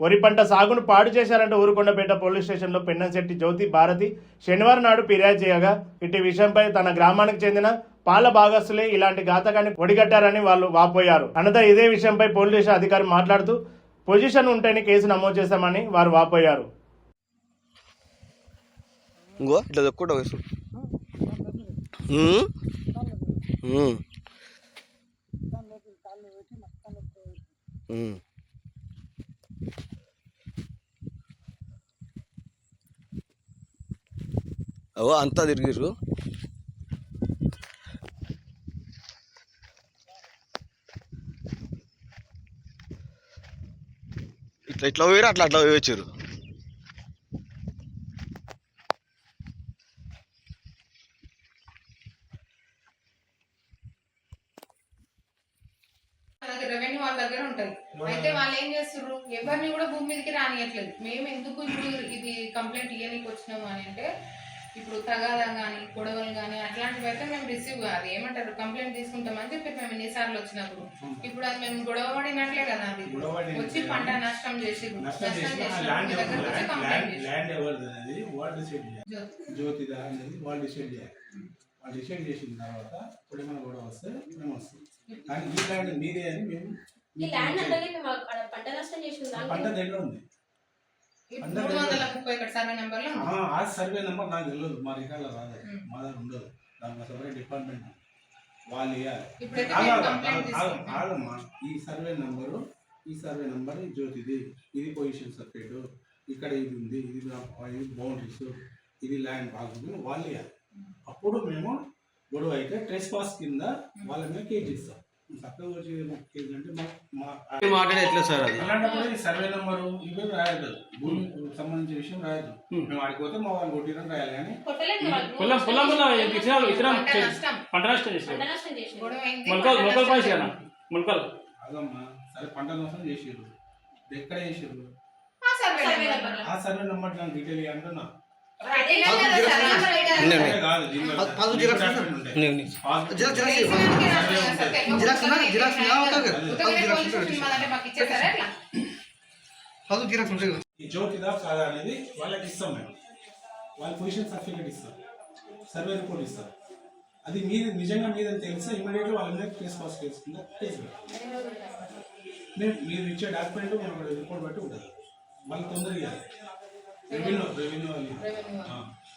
వరి పంట సాగును పాడు చేశారంటూ ఊరుకొండపేట పోలీస్ స్టేషన్లో పెన్నంశెట్టి జ్యోతి భారతి. శనివారం నాడు ఫిర్యాదు చేయగా ఇటు విషయంపై తన గ్రామానికి చెందిన పాల భాగస్తులే ఇలాంటి ఘాతకాన్ని ఒడిగట్టారని వాళ్ళు వాపోయారు. అనంతరం ఇదే విషయంపై పోలీస్ స్టేషన్ అధికారి మాట్లాడుతూ పొజిషన్ ఉంటేనే కేసు నమోదు చేశామని వారు వాపోయారు. ఇంకో ఇట్లా వయసు అవో అంతా తిరిగిరు ఇట్లా ఇట్లా పోయారు అట్లా అట్లా పోయొచ్చారు రెవెన్యూ వాళ్ళ దగ్గర ఉంటది. అయితే వాళ్ళు ఏం చేస్తుర్రు? ఎవరిని కూడా భూమి మీదకి రానియట్లేదు. మేము ఎందుకు ఇప్పుడు ఇది కంప్లైంట్ ఇవ్వడానికి వచ్చినాము అని అంటే ఇప్పుడు తగాదా కానీ గొడవలు కానీ అట్లాంటివి అయితే మేము రిసీవ్ అది ఏమంటారు? కంప్లైంట్ తీసుకుంటామని చెప్పి మేము ఎన్నిసార్లు వచ్చినప్పుడు. ఇప్పుడు అది మేము గొడవ పడినట్లే కదా అది. వచ్చి పంట నష్టం చేసి నష్టం చేసి ల్యాండ్ చేసి అనేది వాళ్ళు డిసైడ్ చేయాలి. జ్యోతిదా అనేది వాళ్ళు డిసైడ్ చేయాలి. వాళ్ళు డిసైడ్ చేసిన తర్వాత ఇప్పుడు ఏమైనా గొడవ వస్తే మేము వస్తాం. కానీ ఈ ల్యాండ్ మీదే అని మేము ఈ ల్యాండ్ అంటే మేము అక్కడ పంట నష్టం చేసిన పంట దగ్గర ఉంది. ఆ, సర్వే నెంబర్ నాకు తెలియదు మా రికార్డులో రాదు. మా దగ్గర ఉండదు. దానికి సపరేట్ డిపార్ట్మెంట్ వాళ్ళు ఆగమ్మా. ఈ సర్వే నెంబరు ఈ సర్వే నెంబర్ జ్యోతిది. ఇది పొజిషన్ సర్టిఫికేట్ ఇక్కడ ఇది ఉంది. ఇది ఇది బౌండరీస్. ఇది ల్యాండ్ బాగుంది. వాళ్ళు ఇవ్వాలి అప్పుడు మేము గొడవ అయితే ట్రెస్ పాస్ కింద వాళ్ళ మీద కేసు ఇస్తాం మాట్లాడే ఎట్లా సార్ అది? అలాంటప్పుడు ఈ సర్వే నెంబరు ఇవి రాయదు భూమి సంబంధించిన విషయం రాయదు మేము ఆడికి పోతే మా వాళ్ళు కొట్టిరని రాయాలి కానీ. పొలం పంట నష్టం. చేసారు మొలకలు పంట మొలకలు నష్టం పాసి కదా జరిగింది. మొలకలు. అదమ్మా సరే పంట నష్టం చేసిర్రు. ఎక్కడ చేసిర్రు? ఆ సర్వే నెంబర్. నెంబర్. ఆ సర్వే నెంబర్ నాకు డీటెయిల్ అంటున్నా రైటింగ్ కదా. అనేది వాళ్ళకి ఇస్తాం మేము. వాళ్ళ పొజిషన్ సర్టిఫికేట్ ఇస్తాం సర్వే రిపోర్ట్ ఇస్తాం అది మీది నిజంగా మీదని తెలిస్తే ఇమీడియట్గా వాళ్ళ మీద కేసు పాస్ చేసుకుందా కేసు మీరు ఇచ్చే డాక్యుమెంట్ మేము రిపోర్ట్ బట్టి ఉంటుంది వాళ్ళు తొందరగా రెవెన్యూ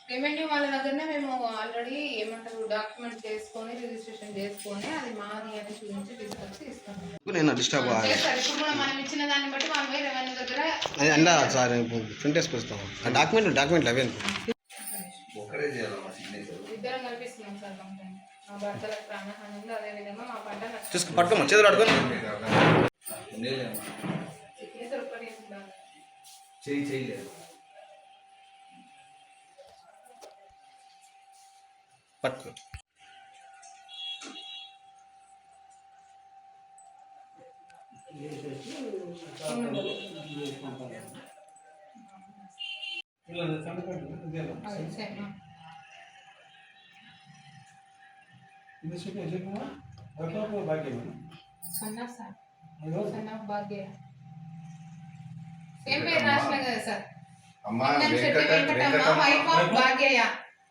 రెవెన్యూ వాళ్ళు దగ్గరనే మేము ఆల్రెడీ ఏమంటారు డాక్యుమెంట్ చేసుకొని రిజిస్ట్రేషన్ చేసుకొని అది మాది అని చూపించి తీసుకొచ్చి ఇస్తాం నేను డిస్టర్బ్ ఇప్పుడు కూడా మనం ఇచ్చిన దాన్ని బట్టి వాళ్ళ రెవెన్యూ దగ్గర అది అందా సార్ ప్రింట్ వేసుకొస్తాం ఆ డాక్యుమెంట్ డాక్యుమెంట్ అవే ఇద్దరం కల్పిస్తున్నాం సార్ కంప్లైంట్. మా భర్తలకు ప్రాణహాని ఉంది అదే విధంగా మా పంట చూసుకో పట్టుకోమా చేతులు. చేయి చేయలేదు पत्नी ಇದು ಸಿಕ್ಕ ಎಲ್ಲಿಗೆ ಬರ್ತಾಪುರ ಭಾಗ್ಯ ಸಣ್ಣ ಸರ್ ಸಣ್ಣ ಭಾಗ್ಯ ಸೇಮ್ ಪೇರ್ ರಾಶಿನಾಗ ಸರ್ ಅಮ್ಮ ವೆಂಕಟ ವೆಂಕಟಮ್ಮ ವೈಫ್ ಆಫ್ ಭಾಗ್ಯಯ್ಯ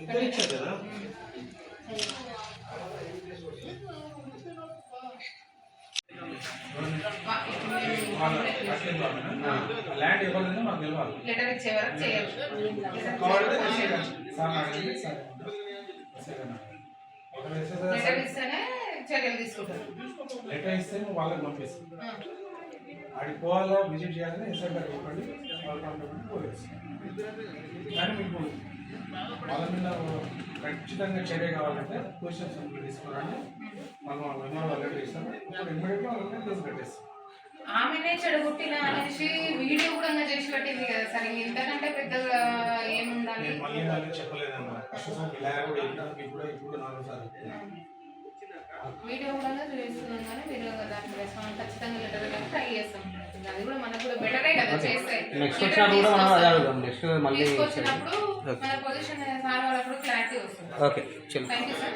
ఇద్దరు ఇచ్చారు కదా ల్యాండ్ ఇవ్వాలని మాకు తెలియాలి లెటర్ ఇచ్చే వరకు చేయాలి? లెటర్ ఇస్తేనే చర్యలు తీసుకుంటారు లెటర్ ఇస్తే వాళ్ళకి పంపిస్తాం ఆ. ఆడికి పోవాలో విజిట్ చేయాలని ఎస్ఐ గారు చెప్పండి. కానీ మీకు వాళ్ళ మీద ఖచ్చితంగా చర్య కావాలంటే క్వశ్చన్స్ తీసుకురండి. మనం మీద లెటర్ ఇస్తాం ఇప్పుడు ఇమ్మీడియట్గా కేసు పెట్టేస్తాం ఆమెనే చెడగొట్టిన అనేసి వీడియో కూడా చేసి పెట్టింది కదా సార్. ఇంతకంటే పెద్దగా ఏముండాలి? మళ్ళీ మళ్ళీ చెప్పలేదమ్మా. ఫస్ట్ సార్ ఇలా కూడా చెప్పినా మీకు కూడా ఇప్పుడు నాలుగు సార్లు చెప్తున్నా. వీడియో కూడా చూస్తున్నాం కానీ మీరు దానికి రెస్పాన్స్ ఖచ్చితంగా లెటర్ ట్రై చేస్తాం అది కూడా మనకు కూడా బెటరే కదా చేస్తే. నెక్స్ట్ వచ్చినప్పుడు కూడా మనం అదే అడుగుదాం నెక్స్ట్ మళ్ళీ తీసుకొచ్చినప్పుడు మన పొజిషన్ సార్ వాళ్ళప్పుడు క్లారిటీ వస్తుంది. ఓకే చలో థ్యాంక్ యూ సార్